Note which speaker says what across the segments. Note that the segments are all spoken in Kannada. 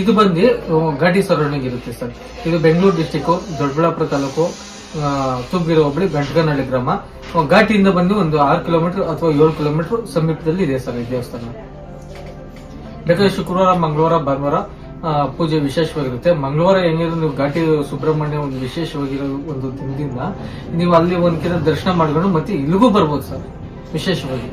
Speaker 1: ಇದು ಬಂದು ಘಾಟಿ ಸರೌಂಡಿಂಗ್ ಇರುತ್ತೆ ಸರ್. ಇದು ಬೆಂಗಳೂರು ಡಿಸ್ಟಿಕ್ ದೊಡ್ಡಬಳ್ಳಾಪುರ ತಾಲೂಕು ತುಂಬಿರುವ ಹೋಬಳಿ ಗಂಟಗನಹಳ್ಳಿ ಗ್ರಾಮ. ಘಾಟಿಯಿಂದ ಬಂದು ಒಂದು ಆರು ಕಿಲೋಮೀಟರ್ ಅಥವಾ ಏಳು ಕಿಲೋಮೀಟರ್ ಸಮೀಪದಲ್ಲಿ ಇದೆ ಸರ್ ಈ ದೇವಸ್ಥಾನ. ಬೇಕಾದ್ರೆ ಶುಕ್ರವಾರ, ಮಂಗಳವಾರ, ಭಾನುವಾರ ಪೂಜೆ ವಿಶೇಷವಾಗಿರುತ್ತೆ. ಮಂಗಳವಾರ ಹೆಂಗಿದ್ರು ನೀವು ಘಾಟಿ ಸುಬ್ರಹ್ಮಣ್ಯ ಒಂದು ವಿಶೇಷವಾಗಿರೋ ಒಂದು ದಿನದಿಂದ ನೀವು ಅಲ್ಲಿ ಒಂದ್ಕಿನ ದರ್ಶನ ಮಾಡ್ಕೊಂಡು ಮತ್ತೆ ಇಲ್ಲಿಗೂ ಬರ್ಬೋದು ಸರ್, ವಿಶೇಷವಾಗಿ.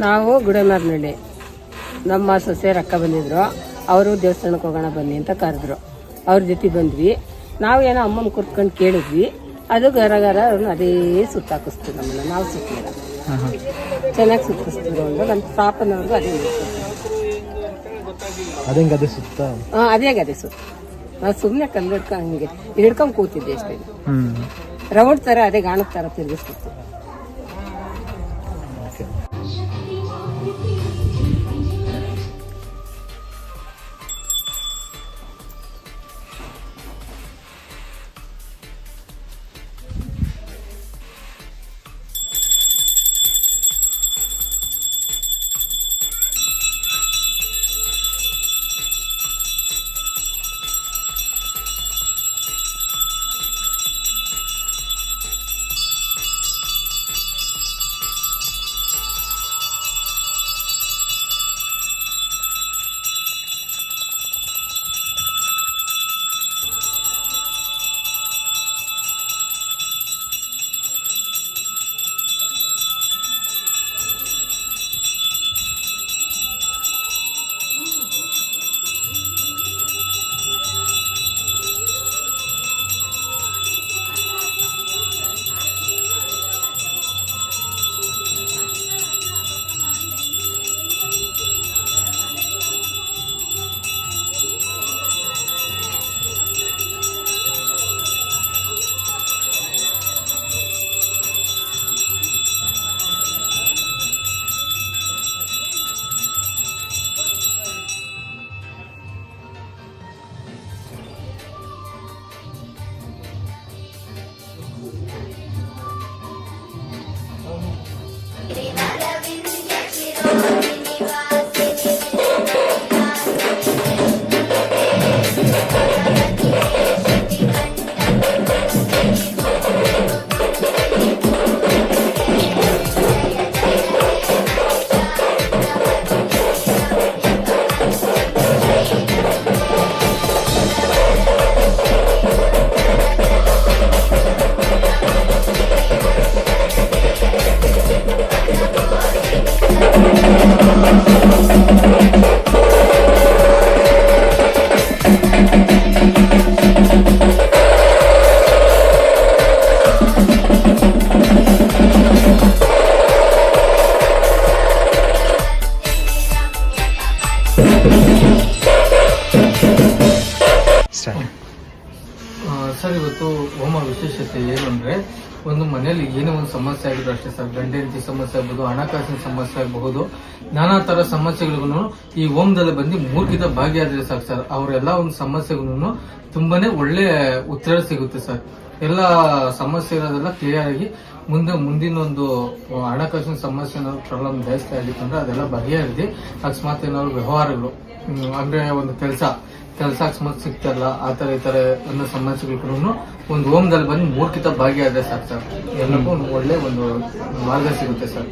Speaker 2: ನಾವು ಗುಡನಾರ್ನಳ್ಳಿ. ನಮ್ಮ ಸೊಸೆ ರಕ್ಕ ಬಂದಿದ್ರು. ಅವರು ದೇವಸ್ಥಾನಕ್ಕೆ ಹೋಗೋಣ ಬನ್ನಿ ಅಂತ ಕರೆದ್ರು. ಅವ್ರ ಜೊತೆ ಬಂದ್ವಿ. ನಾವು ಏನೋ ಅಮ್ಮನ ಕುರ್ತ್ಕೊಂಡು ಕೇಳಿದ್ವಿ. ಅದು ಗರ ಗರ ಅವ್ರನ್ನ ಅದೇ ಸುತ್ತಾಕಿಸ್ತು ನಮ್ಮನ್ನ. ನಾವು ಸುತ್ತಿಲ್ಲ ಚೆನ್ನಾಗಿ ಸುತ್ತಿಸ್ತಿದ್ರು ಅಂದ್ರೆ ನಮ್ಮ ಪಾಪನವ್ರಿಗೂ ಅದೇ
Speaker 3: ಅದೇ ಅದೇ ಸುತ್ತ?
Speaker 2: ಹಾಂ ಅದೇ ಗದೆ ಸುತ್ತ. ನಾವು ಸುಮ್ಮನೆ ಕಲ್ಲು ಹಿಡ್ಕೊಂಡು ಹಂಗೆ. ಹಿಡ್ಕೊಂಡು ಕೂತಿದ್ದೆ ಅಷ್ಟೇ. ರೌಂಡ್ ಥರ ಅದೇ ಗಾಣದ ಥರ ತಿರುಗಿಸ್ತಿತ್ತು.
Speaker 1: ಸರ್, ಇವತ್ತು ಹೋಮ ವಿಶೇಷತೆ ಏನು ಅಂದರೆ ಒಂದು ಮನೆಯಲ್ಲಿ ಏನೋ ಒಂದು ಸಮಸ್ಯೆ ಆಗಿದ್ರು ಅಷ್ಟೇ ಸರ್. ಗಂಡ ಹೆಂಡತಿ ಸಮಸ್ಯೆ ಆಗ್ಬೋದು, ಹಣಕಾಸಿನ ಸಮಸ್ಯೆ ಆಗಬಹುದು, ನಾನಾ ಥರ ಸಮಸ್ಯೆಗಳಿಗೂ ಈ ಓಮ್ದಲ್ಲಿ ಬಂದು ಮೂರ್ಗಿದ ಭಾಗಿಯಾದರೆ ಸಾಕು ಸರ್. ಅವರೆಲ್ಲ ಒಂದು ಸಮಸ್ಯೆಗಳನ್ನು ತುಂಬಾನೇ ಒಳ್ಳೆ ಉತ್ತರ ಸಿಗುತ್ತೆ ಸರ್. ಎಲ್ಲ ಸಮಸ್ಯೆ ಇರೋದೆಲ್ಲ ಕ್ಲಿಯರ್ ಆಗಿ ಮುಂದೆ ಮುಂದಿನ ಒಂದು ಹಣಕಾಸಿನ ಸಮಸ್ಯೆ ಏನಾದ್ರು ಪ್ರಾಬ್ಲಮ್ ಜಾಸ್ತಿ ಆಗಿತ್ತು ಅಂದ್ರೆ ಅದೆಲ್ಲ ಬಗೆಹರಿದು ಅಕಸ್ಮಾತ್ ಏನಾದ್ರು ವ್ಯವಹಾರಗಳು ಅಂದ್ರೆ ಒಂದು ಕೆಲಸ. ಕೆಲಸ ಮತ್ತೆ ಸಿಗ್ತಾರಲ್ಲ ಆ ತರ ಈ ತರ ಅನ್ನೋ ಸಮಸ್ಯೆಗಳು ಒಂದು ಹೋಮ್ದಲ್ಲಿ ಬಂದು ಮೂರ್ಖಿತ ಭಾಗಿಯಾದ್ರೆ ಸಾಕು ಸರ್. ಎಲ್ಲಕ್ಕೂ ಒಂದು ಒಳ್ಳೆ ಒಂದು ಮಾರ್ಗ ಸಿಗುತ್ತೆ ಸರ್.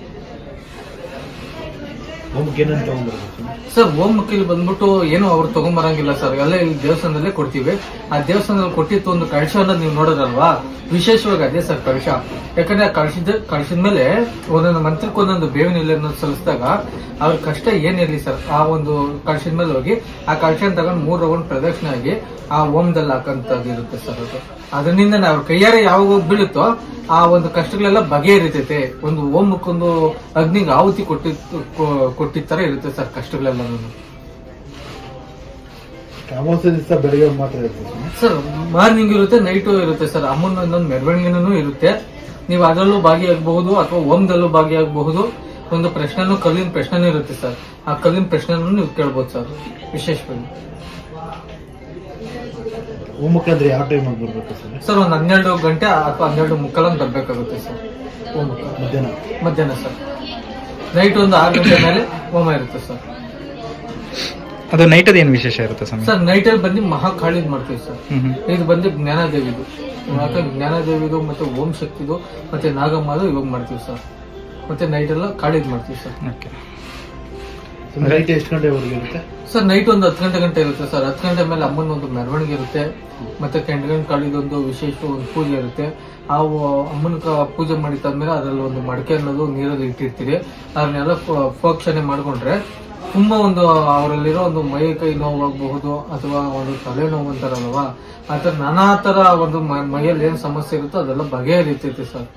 Speaker 1: ಸರ್ ಓಂ ಮುಖ್ಯಲಿ ಬಂದ್ಬಿಟ್ಟು ಏನು ಅವ್ರು ತಗೊಂಬರಂಗಿಲ್ಲ ಸರ್. ಎಲ್ಲ ಇಲ್ಲಿ ದೇವಸ್ಥಾನದಲ್ಲೇ ಕೊಡ್ತೀವಿ. ಆ ದೇವಸ್ಥಾನದಲ್ಲಿ ಕೊಟ್ಟಿತ್ತು ಒಂದು ಕಳಶ ನೀವು ನೋಡೋದಲ್ವಾ ವಿಶೇಷವಾಗಿ ಅದೇ ಸರ್ ಕಳಶ. ಯಾಕಂದ್ರೆ ಆ ಕಳಶದ ಕಳಶದ ಮೇಲೆ ಒಂದೊಂದು ಮಂತ್ರಕ್ಕೆ ಒಂದೊಂದು ಬೇವಿನ ಎಲೆಯನ್ನು ಸಲ್ಲಿಸಿದಾಗ ಅವ್ರ ಕಷ್ಟ ಏನಿರಲಿ ಸರ್, ಆ ಒಂದು ಕಳಶದ ಮೇಲೆ ಹೋಗಿ ಆ ಕಳಶನ ತಗೊಂಡು ಮೂರು ರೌಂಡ್ ಪ್ರದಕ್ಷಿಣೆ ಆಗಿ ಆ ಓಮ್ದಲ್ಲಿ ಹಾಕಂತದ್ದು ಇರುತ್ತೆ ಸರ್ ಅದು. ಅದರಿಂದ ಅವ್ರ ಕೈಯಾರೆ ಯಾವಾಗ ಬೀಳುತ್ತೋ ಆ ಒಂದು ಕಷ್ಟಗಳೆಲ್ಲ ಬಗೆಹರಿತೈತೆ. ಒಂದು ಓಮಕ್ಕೊಂದು ಅಗ್ನಿಗೆ ಆಹುತಿ ಕೊಟ್ಟಿತ್ತು ಕೊಟ್ಟಿದ್ ತರ ಇರುತ್ತೆ ಸರ್ ಕಷ್ಟಗಳೆಲ್ಲ
Speaker 3: ಅಮಾವಾಸ್ಯೆ ದಿವಸ ಬೆಳಿಗ್ಗೆ ಮಾತ್ರ ಇರುತ್ತೆ
Speaker 1: ಸರ್. ಮಾರ್ನಿಂಗ್ ಇರುತ್ತೆ ನೈಟು ಇರುತ್ತೆ ಸರ್. ಅಮ್ಮನ ಒಂದೊಂದು ಮೆರವಣಿಗೆನೂ ಇರುತ್ತೆ. ನೀವು ಅದರಲ್ಲೂ ಭಾಗಿಯಾಗಬಹುದು ಅಥವಾ ಓಮ್ದಲ್ಲೂ ಭಾಗಿಯಾಗಬಹುದು. ಒಂದು ಪ್ರಶ್ನೆನೂ ಕಲ್ಲಿನ ಪ್ರಶ್ನೆನೂ ಇರುತ್ತೆ ಸರ್. ಆ ಕಲ್ಲಿನ ಪ್ರಶ್ನೆನೂ ನೀವು ಕೇಳ್ಬೋದು ಸರ್ ವಿಶೇಷವಾಗಿ.
Speaker 3: ಅಂದ್ರೆ ಯಾವ ಟೈಮ್ ಆಗಿ ಬರ್ಬೇಕು ಸರ್?
Speaker 1: ಸರ್ ಒಂದು ಹನ್ನೆರಡು ಗಂಟೆ ಅಥವಾ ಹನ್ನೆರಡು ಮುಕ್ಕಾಲಂಗೆ ಬರ್ಬೇಕಾಗುತ್ತೆ ಸರ್. ಹೋಮಕ್ಕೆ
Speaker 3: ಮಧ್ಯಾಹ್ನ.
Speaker 1: ಮಧ್ಯಾಹ್ನ ಸರ್. ನೈಟ್ ಒಂದು ಆರು ಗಂಟೆ ಮೇಲೆ ಹೋಮ ಇರುತ್ತೆ ಸರ್.
Speaker 4: ಅದು ನೈಟ್ ಏನು ವಿಶೇಷ ಇರುತ್ತೆ ಸರ್
Speaker 1: ಸರ್ ನೈಟಲ್ಲಿ ಬಂದು ಮಹಾಕಾಳಿ ಮಾಡ್ತೀವಿ ಸರ್.
Speaker 4: ಹ್ಮ್.
Speaker 1: ಇದು ಬಂದು ಜ್ಞಾನದೇವಿದು. ಯಾಕಂದ್ರೆ ಜ್ಞಾನದೇವಿದು ಮತ್ತೆ ಓಂ ಶಕ್ತಿದು ಮತ್ತೆ ನಾಗಮ್ಮದು ಇವಾಗ ಮಾಡ್ತೀವಿ ಸರ್. ಮತ್ತೆ ನೈಟ್ ಎಲ್ಲ ಕಾಳಿದ್ ಮಾಡ್ತೀವಿ ಸರ್.
Speaker 4: ಓಕೆ
Speaker 3: ನೈಟ್ ಎಷ್ಟು ಗಂಟೆವರೆಗೆ ಇರುತ್ತೆ?
Speaker 1: ಸರ್ ನೈಟ್ ಒಂದು ಹತ್ತು ಗಂಟೆ ಗಂಟೆ ಇರುತ್ತೆ ಸರ್ ಹತ್ತು ಗಂಟೆ ಮೇಲೆ ಅಮ್ಮನ ಒಂದು ಮೆರವಣಿಗೆ ಇರುತ್ತೆ, ಮತ್ತೆ ಕೆಂಡಗಂಡ್ ಕಾಳಿದೊಂದು ವಿಶೇಷ ಒಂದು ಪೂಜೆ ಇರುತ್ತೆ. ಆ ಅಮ್ಮನ ಪೂಜೆ ಮಾಡಿದ್ದಾದ್ಮೇಲೆ ಅದರಲ್ಲಿ ಒಂದು ಮಡಕೆ ಅನ್ನೋದು, ನೀರಲ್ಲಿ ಇಟ್ಟಿರ್ತೀವಿ. ಅದನ್ನೆಲ್ಲ ಫೋಕ್ಷಣೆ ಮಾಡ್ಕೊಂಡ್ರೆ ತುಂಬಾ ಒಂದು ಅವರಲ್ಲಿರೋ ಒಂದು ಮೈ ಕೈ ನೋವಾಗಬಹುದು, ಅಥವಾ ಒಂದು ತಲೆನೋವು ಅಂತಾರಲ್ವಾ? ಆ ಥರ ನಾನಾ ಥರ ಒಂದು ಮೈಯಲ್ಲಿ ಏನು ಸಮಸ್ಯೆ ಇರುತ್ತೋ ಅದೆಲ್ಲ ಬಗೆಹರಿತೈತೆ ಸರ್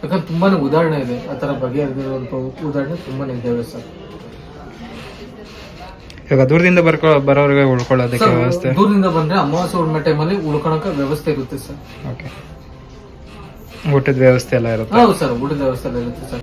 Speaker 1: ಯಾಕಂದ್ರೆ ತುಂಬಾನೇ ಉದಾಹರಣೆ ಇದೆ, ಆ ಥರ ಬಗೆಹರಿದಿರುವಂಥ ಉದಾಹರಣೆ ತುಂಬಾನೇ ಇದ್ದಾವೆ ಸರ್
Speaker 4: ಇವಾಗ ದೂರದಿಂದ ಬರ್ಕೊ ಬರೋರಿಗೆ ಉಳ್ಕೊಳ್ಳೋದಕ್ಕೆ ವ್ಯವಸ್ಥೆ.
Speaker 1: ದೂರದಿಂದ ಬಂದ್ರೆ ಅಮಾವಾಸ್ಯ ಹುಣ್ಣಿಮೆ ಟೈಮಲ್ಲಿ ಉಳ್ಕೊಳಕ ವ್ಯವಸ್ಥೆ ಇರುತ್ತೆ ಸರ್.
Speaker 4: ಓಕೆ. ಊಟದ ವ್ಯವಸ್ಥೆ ಎಲ್ಲ ಇರುತ್ತೆ.
Speaker 1: ಹೌದು ಸರ್ ಊಟದ ವ್ಯವಸ್ಥೆ ಎಲ್ಲ ಇರುತ್ತೆ ಸರ್.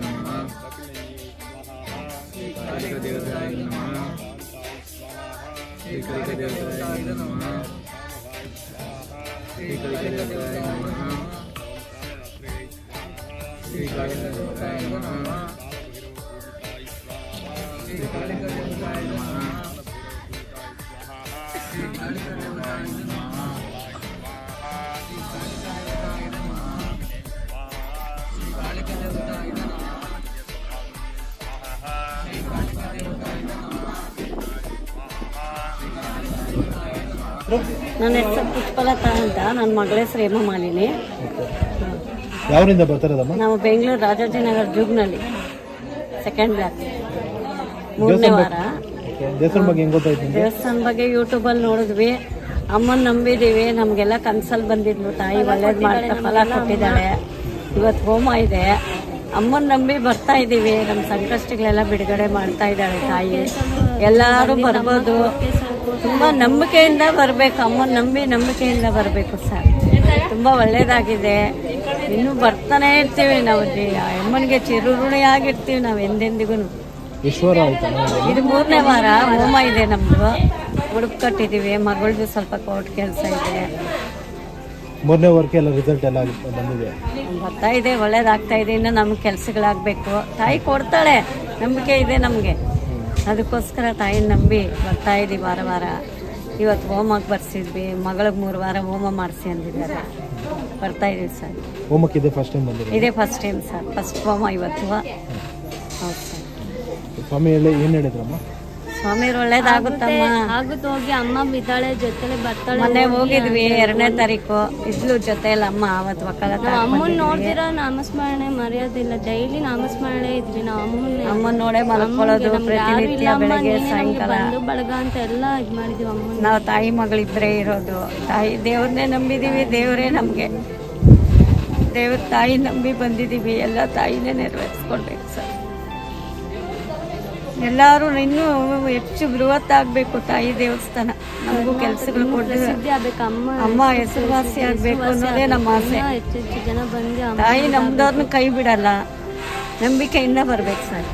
Speaker 1: नमः ఏకైకదేవతాయ నమ ఏకైకదేవతాయ
Speaker 3: నమ ఏకైకదేవతాయ నమ ఏకైకదేవతాయ నమ
Speaker 5: ನನ್ನ ಹೆಸರು ಪುಷ್ಪಲತಾ ಅಂತ. ನನ್ನ ಮಗಳ ಹೆಸರು ಹೇಮ ಮಾಲಿನಿ.
Speaker 3: ಯಾವರಿಂದ ಬರ್ತಾರದಮ್ಮ?
Speaker 5: ನಾವು ಬೆಂಗಳೂರು ರಾಜಾಜಿನಗರ ಜುಗ್ನಲ್ಲಿ ಸೆಕೆಂಡ್ ಬ್ಯಾಚ್ ಮೂರನೇ ವಾರ.
Speaker 3: ದೇವಸ್ಥಾನ ಬಗ್ಗೆ ಹೆಂಗ್ ಗೊತ್ತಾಯ್ತು
Speaker 5: ದೇವಸ್ಥಾನ ಬಗ್ಗೆ ಯೂಟ್ಯೂಬಲ್ಲಿ ನೋಡಿದ್ವಿ. ಅಮ್ಮನ ನಂಬಿದೀವಿ. ನಮಗೆಲ್ಲ ಕನ್ಸಲ್ಲಿ ಬಂದಿದ್ಲು ತಾಯಿ ಒಳ್ಳೇದು ಮಾಡ್ತಾ ಫಲ ಕೊಟ್ಟಿದ್ದಾಳೆ. ಇವತ್ತು ಹೋಮ ಇದೆ. ಅಮ್ಮನ ನಂಬಿ ಬರ್ತಾ ಇದ್ದೀವಿ ನಮ್ಮ ಸಂಕಷ್ಟಗಳೆಲ್ಲ ಬಿಡುಗಡೆ ಮಾಡ್ತಾ ಇದ್ದಾಳೆ ತಾಯಿ. ಎಲ್ಲರೂ ಬರ್ಬೋದು. ತುಂಬ ನಂಬಿಕೆಯಿಂದ ಬರಬೇಕು. ಅಮ್ಮನ ನಂಬಿ ನಂಬಿಕೆಯಿಂದ ಬರಬೇಕು ಸರ್. ತುಂಬ ಒಳ್ಳೇದಾಗಿದೆ. ಇನ್ನೂ ಬರ್ತಾನೆ ಇರ್ತೀವಿ ನಾವು ಅಮ್ಮನಿಗೆ ಚಿರುರುಣಿಯಾಗಿರ್ತೀವಿ ನಾವು ಎಂದೆಂದಿಗೂ. ಇದು ಮೂರನೇ ವಾರ. ಹೋಮ ಇದೆ ನಮ್ದು. ಉಡುಪು ಕಟ್ಟಿದೀವಿ ಮಗಳದು ಸ್ವಲ್ಪ ಕೋರ್ಟ್ ಕೆಲಸ ಇದೆ.
Speaker 3: ಮೂರನೇ ವರ್ಕ್ ಎಲ್ಲ ರಿಸಲ್ಟ್ ಎಲ್ಲ ಬಂದಿದೆ.
Speaker 5: ಬರ್ತಾ ಇದೆ. ಒಳ್ಳೇದಾಗ್ತಾ ಇದೆ. ಇನ್ನು ನಮ್ಗೆ ಕೆಲಸಗಳಾಗಬೇಕು. ತಾಯಿ ಕೊಡ್ತಾಳೆ. ನಂಬಿಕೆ ಇದೆ ನಮಗೆ. ಅದಕ್ಕೋಸ್ಕರ ತಾಯಿನ ನಂಬಿ ಬರ್ತಾ ಇದ್ದೀವಿ ವಾರ ವಾರ. ಇವತ್ತು ಹೋಮಕ್ಕೆ ಬರ್ಸಿದ್ವಿ. ಮಗಳಿಗೆ ಮೂರು ವಾರ ಹೋಮ ಮಾಡಿಸಿ ಅಂದಿದ್ದಾರೆ. ಬರ್ತಾ ಇದೀವಿ ಸರ್.
Speaker 3: ಹೋಮಕ್ಕೆ ಇದೆ ಫಸ್ಟ್ ಟೈಮ್ ಬಂದಿದೆ
Speaker 5: ಇದೇ ಫಸ್ಟ್ ಟೈಮ್ ಸರ್. ಫಸ್ಟ್ ಹೋಮ ಇವತ್ತು. ಹೌದು ಸರ್.
Speaker 3: ಸ್ವಾಮಿ ಏನ್ ಹೇಳಿದ್ರಮ್ಮ?
Speaker 5: ಸ್ವಾಮಿ ಒಳ್ಳೇದಾಗುತ್ತಮ್ಮ.
Speaker 6: ಆಗುತ್ತೆ ಹೋಗಿ ಅಮ್ಮ ಬಿದ್ದಾಳೆ ಜೊತೆಲೆ ಬರ್ತಾಳೆ
Speaker 5: ಮೊನ್ನೆ ಹೋಗಿದ್ವಿ ಎರಡನೇ ತಾರೀಕು. ಇದ್ಲು ಜೊತೆಲಿ ಅಮ್ಮ ಅವತ್ತು
Speaker 6: ಮಕ್ಕಳ ಅಮ್ಮನ್ ನೋಡ್ದಿರ ನಾಮಸ್ಮರಣೆ ಮರೆಯೋದಿಲ್ಲ ಡೈಲಿ ನಾಮಸ್ಮರಣೆ ಇದ್ವಿ ನಾವು ಅಮ್ಮನ
Speaker 5: ಅಮ್ಮನ್ ನೋಡೇ ಮಲ್ಕೊಳ್ಳೋದು ಪ್ರತಿನಿತ್ಯ ಬೆಳಗ್ಗೆ ಸಾಯಂಕಾಲ.
Speaker 6: ಬಳಗ ಅಂತ ಎಲ್ಲ ಇದ್ ಮಾಡಿದ್ವಿ ಅಮ್ಮನ
Speaker 5: ನಾವು ತಾಯಿ ಮಗಳಿದ್ರೆ ಇರೋದು. ತಾಯಿ ದೇವ್ರನ್ನೇ ನಂಬಿದೀವಿ ದೇವರೇ ನಮಗೆ. ದೇವ್ರ ತಾಯಿ ನಂಬಿ ಬಂದಿದೀವಿ ಎಲ್ಲ ತಾಯಿನೇ ನೆರವೇರಿಸ್ಕೊಡ್ಬೇಕು. ಸರ್ ಎಲ್ಲರೂ ಇನ್ನೂ ಹೆಚ್ಚು ಬೃಹತ್ತಾಗಬೇಕು ತಾಯಿ ದೇವಸ್ಥಾನ. ನಮಗೂ ಕೆಲಸಗಳು ಕೊಟ್ಟು
Speaker 6: ಸುದ್ದಿ ಅಮ್ಮ
Speaker 5: ಅಮ್ಮ ಹೆಸರುವಾಸಿ ಆಗಬೇಕು ಅನ್ನೋದೇ ನಮ್ಮ ಆಸೆ.
Speaker 6: ಹೆಚ್ಚು ಹೆಚ್ಚು ಜನ ಬಂದು
Speaker 5: ತಾಯಿ ನಮ್ದವ್ರನ್ನ ಕೈ ಬಿಡಲ್ಲ. ನಂಬಿಕೆಯಿಂದ ಬರ್ಬೇಕು ಸರ್.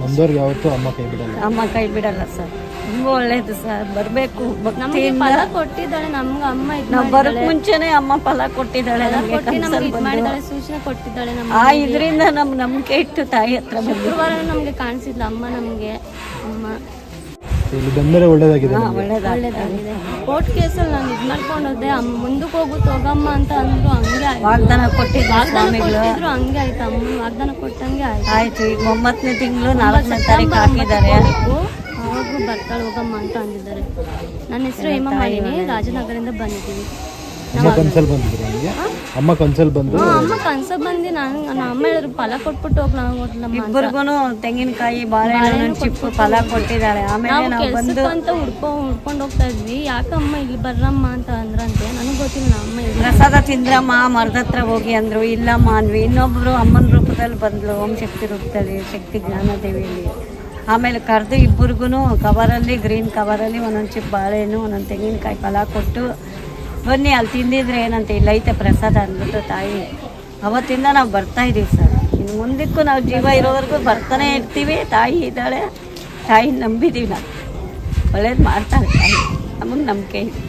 Speaker 3: ನಮ್ದವ್ರಿಗೆ ಯಾವತ್ತೂ ಅಮ್ಮ ಕೈ ಬಿಡಲ್ಲ.
Speaker 5: ಅಮ್ಮ ಕೈ ಬಿಡಲ್ಲ ಸರ್. ತುಂಬಾ ಒಳ್ಳೇದು ಸರ್. ಬರ್ಬೇಕು.
Speaker 6: ನಮ್ಗೆ ಫಲ ಕೊಟ್ಟಿದ್ದಾಳೆ ನಮ್ಗೆ ಅಮ್ಮ
Speaker 5: ನಾವು ಬರಕ್ ಮುಂಚೆನೆ ಅಮ್ಮ ಫಲ ಕೊಟ್ಟಿದ್ದಾಳೆ ನಮ್ಗೆ
Speaker 6: ಕೊಟ್ಟು
Speaker 5: ಮಾಡಿದಾಳೆ
Speaker 6: ಇದ್ ಮಾಡಿದ್ದಾಳೆ ಸೂಚನೆ ಕೊಟ್ಟಿದ್ದಾಳೆ
Speaker 5: ಆ ಇದರಿಂದ ನಮ್ ನಂಬಿಕೆ ಇಟ್ಟು ತಾಯಿ ಹತ್ರ
Speaker 6: ಶುಕ್ರವಾರ ನಮ್ಗೆ ಕಾಣಿಸಿದ್ಲು ಅಮ್ಮ ನಮ್ಗೆ. ಅಮ್ಮ.
Speaker 3: ಇಲ್ಲಿ ಬಂದರೆ ಒಳ್ಳೇದಾಗಿದೆ
Speaker 6: ಕೋರ್ಟ್ ಕೇಸಲ್ಲಿ ನಾನು ಇದ್ ಮಾಡ್ಕೊಂಡೋದೆ ಅಮ್ಮ ಮುಂದಕ್ಕೆ ಹೋಗುತ್ತೆ ಹೋಗಮ್ಮ ಅಂತ ಅಂದ್ರು ಹಂಗೆ ಆಯ್ತು.
Speaker 5: ವಾಗ್ದಾನ ಕೊಟ್ಟಿದ್ರು
Speaker 6: ಕೊಟ್ಟಿದ್ರು ಹಂಗೆ ಆಯ್ತು. ಅಮ್ಮ ವಾಗ್ದಾನ ಕೊಟ್ಟಂಗೆ ಆಯ್ತು.
Speaker 5: ಆಯ್ತು ಈಗ ಒಂಬತ್ತನೇ ತಿಂಗಳು ನಾಲ್ಕನೇ ತಾರೀಕು ಹಾಕಿದ್ದಾರೆ.
Speaker 6: ಬರ್ತಾಳೆ ಹೋಗಮ್ಮ ಅಂತ ಅಂದಿದ್ದಾರೆ. ನನ್ನ ಹೆಸರು ಹೇಮ ಮಾಲಿನಿ ರಾಜನಗರದಿಂದ ಬಂದಿದ್ದೀವಿ
Speaker 3: ಅಮ್ಮ ಕನ್ಸಲ್ ಬಂದಿದ್ರು ಅಮ್ಮ ಕನ್ಸಲ್ ಬಂದು?
Speaker 6: ಅಮ್ಮ ಕನ್ಸ ಬಂದು ನಾನು ನಮ್ಮ ಅಮ್ಮ ಹೇಳಿದ್ರು ಫಲ ಕೊಟ್ಬಿಟ್ಟು ಹೋಗ್ಲಾ.
Speaker 5: ಇಬ್ಬರಿಗೂ ತೆಂಗಿನಕಾಯಿ ಬಾಳೆಹಣ್ಣು ಚಿಪ್ಪು ಫಲ ಕೊಟ್ಟಿದ್ದಾಳೆ ಆಮೇಲೆ
Speaker 6: ನಾವು
Speaker 5: ಬಂದು
Speaker 6: ಅಂತ ಹುಡ್ಕೊ ಹುಡ್ಕೊಂಡು ಹೋಗ್ತಾ ಇದ್ವಿ. ಯಾಕಮ್ಮ ಇಲ್ಲಿ ಬರ್ರಮ್ಮ ಅಂತ ಅಂದ್ರಂತೆ. ನನಗೆ ಗೊತ್ತಿಲ್ಲ ನಮ್ಮ ಅಮ್ಮ ಇಲ್ಲಿ
Speaker 5: ಪ್ರಸಾದ ತಿಂದ್ರಮ್ಮ ಮರದ ಹತ್ರ ಹೋಗಿ ಅಂದ್ರು. ಇಲ್ಲಮ್ಮ ಅಂದ್ವಿ. ಇನ್ನೊಬ್ರು ಅಮ್ಮನ ರೂಪದಲ್ಲಿ ಬಂದ್ಲು ಓಂ ಶಕ್ತಿ ರೂಪದಲ್ಲಿ ಶಕ್ತಿ ಜ್ಞಾನದೇವಿಯಲ್ಲಿ ಆಮೇಲೆ ಕರೆದು ಇಬ್ಬರಿಗೂ ಕವರಲ್ಲಿ ಗ್ರೀನ್ ಕವರಲ್ಲಿ ಒಂದೊಂದು ಚಿಪ್ ಬಾಳೆಹಣ್ಣು, ಒಂದೊಂದು ತೆಂಗಿನಕಾಯಿ ಫಲ ಕೊಟ್ಟು, ಬನ್ನಿ ಅಲ್ಲಿ ತಿಂದಿದ್ರೆ ಏನಂತ ಇಲ್ಲ, ಐತೆ ಪ್ರಸಾದ ಅಂದ್ಬಿಟ್ಟು ತಾಯಿ. ಅವತ್ತಿಂದ ನಾವು ಬರ್ತಾ ಇದ್ದೀವಿ ಸರ್. ಇನ್ನು ಮುಂದಕ್ಕೂ ನಾವು ಜೀವ ಇರೋವರೆಗೂ ಬರ್ತಾನೆ ಇರ್ತೀವಿ. ತಾಯಿ ಇದ್ದಾಳೆ, ತಾಯಿ ನಂಬಿದ್ದೀವಿ ನಾವು. ಒಳ್ಳೇದು ಮಾಡ್ತಾಳೆ ತಾಯಿ. ನಮಗೆ ನಂಬಿಕೆ ಇದೆ.